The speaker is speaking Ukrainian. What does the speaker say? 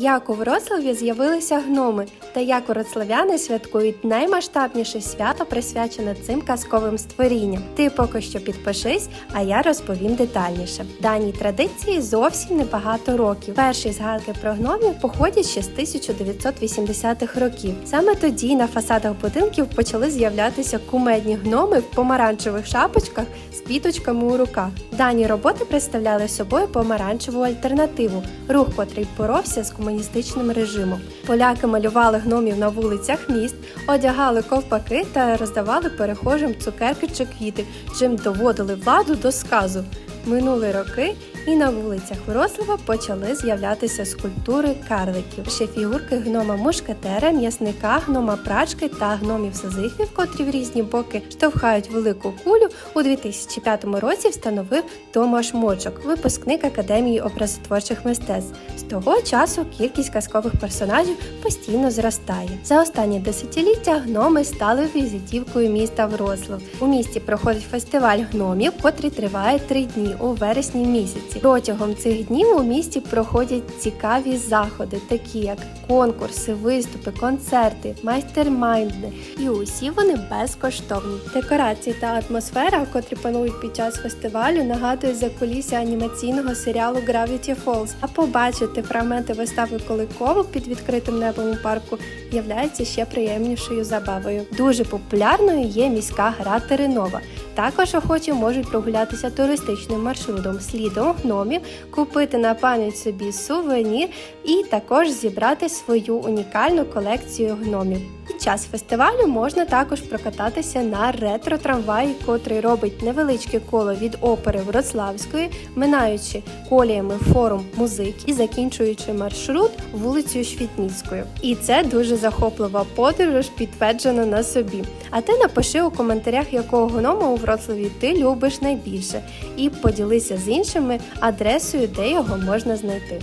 Як у Вроцлаві з'явилися гноми, та як вроцлавяни святкують наймасштабніше свято, присвячене цим казковим створінням. Ти поки що підпишись, а я розповім детальніше. Даній традиції зовсім небагато років. Перші згадки про гномів походять ще з 1980-х років. Саме тоді на фасадах будинків почали з'являтися кумедні гноми в помаранчевих шапочках з квіточками у руках. Дані роботи представляли собою помаранчеву альтернативу, рух, котрий боровся з комуністичним режимом. Поляки малювали гномів на вулицях міст, одягали ковпаки та роздавали перехожим цукерки чи квіти, чим доводили владу до сказу. Минули роки, і на вулицях Вроцлава почали з'являтися скульптури карликів. Ще фігурки гнома мушкетера, м'ясника, гнома прачки та гномів сазихвів, котрі в різні боки штовхають велику кулю. У 2005 році встановив Томаш Мочок, випускник Академії образотворчих мистецтв. З того часу кількість казкових персонажів постійно зростає. За останні десятиліття гноми стали візитівкою міста Вроцлав. У місті проходить фестиваль гномів, котрий триває три дні у вересні місяці. Протягом цих днів у місті проходять цікаві заходи, такі як конкурси, виступи, концерти, майстер-майнди. І усі вони безкоштовні. Декорації та атмосфера, котрі панують під час фестивалю, нагадують за кулісся анімаційного серіалу Gravity Falls. А побачити фрагменти вистави Куликову під відкритим небом у парку являється ще приємнішою забавою. Дуже популярною є міська гра Теренова. Також охочі можуть прогулятися туристичним маршрутом слідом гномів, купити на пам'ять собі сувенір і також зібрати свою унікальну колекцію гномів. Під час фестивалю можна також прокататися на ретро-трамваї, котрий робить невеличке коло від опери Вроцлавської, минаючи коліями форум музик і закінчуючи маршрут вулицею Швітніцькою. І це дуже захоплива подорож, підтверджена на собі. А ти напиши у коментарях, якого гнома у Вроцлаві ти любиш найбільше, і поділися з іншими адресою, де його можна знайти.